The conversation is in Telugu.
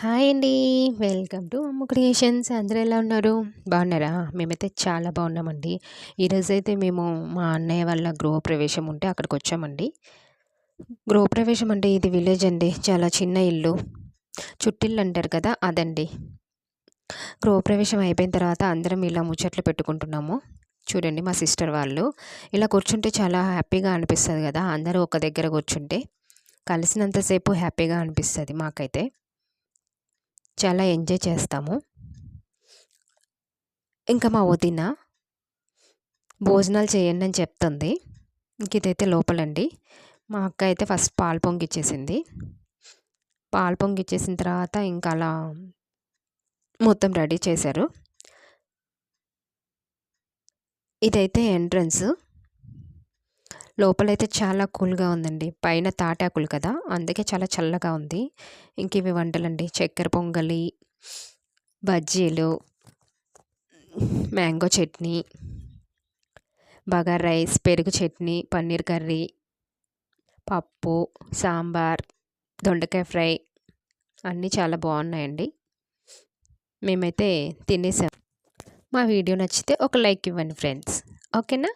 హాయ్ అండి. Welcome to Ammu creations. అందరూ ఎలా ఉన్నారు? బాగున్నారా? మేమైతే చాలా బాగున్నామండి. ఈరోజైతే మేము మా అన్నయ్య వాళ్ళ గృహప్రవేశం ఉంటే అక్కడికి వచ్చామండి. గృహప్రవేశం అంటే ఇది విలేజ్ అండి. చాలా చిన్న ఇల్లు. చుట్టిల్లు అంటారు కదా అదండి. గృహప్రవేశం అయిపోయిన తర్వాత అందరం ఇలా ముచ్చట్లు పెట్టుకుంటున్నాము. చూడండి మా సిస్టర్ వాళ్ళు. ఇలా కూర్చుంటే చాలా హ్యాపీగా అనిపిస్తుంది కదా అందరూ ఒక దగ్గర కూర్చుంటే. కలిసినంతసేపు హ్యాపీగా అనిపిస్తుంది మాకైతే. చాలా ఎంజాయ్ చేస్తాము. ఇంకా మా వదిన భోజనాలు చేయండి అని చెప్తుంది. ఇంక ఇదైతే లోపలండి. మా అక్క అయితే ఫస్ట్ పాలు పొంగిచ్చేసింది. పాలు పొంగిచ్చేసిన తర్వాత ఇంకా అలా మొత్తం రెడీ చేశారు. ఇదైతే ఎంట్రన్స్. లోపలైతే చాలా కూల్గా ఉందండి. పైన తాటాకులు కదా అందుకే చాలా చల్లగా ఉంది. ఇంక ఇవి వంటలండి. చక్కెర పొంగలి బజ్జీలు మ్యాంగో చట్నీ బగార్ రైస్ పెరుగు చట్నీ పన్నీర్ కర్రీ పప్పు సాంబార్ దొండకాయ ఫ్రై అన్నీ చాలా బాగున్నాయండి. మేమైతే తినేసాం. మా వీడియో నచ్చితే ఒక లైక్ ఇవ్వండి ఫ్రెండ్స్. ఓకేనా?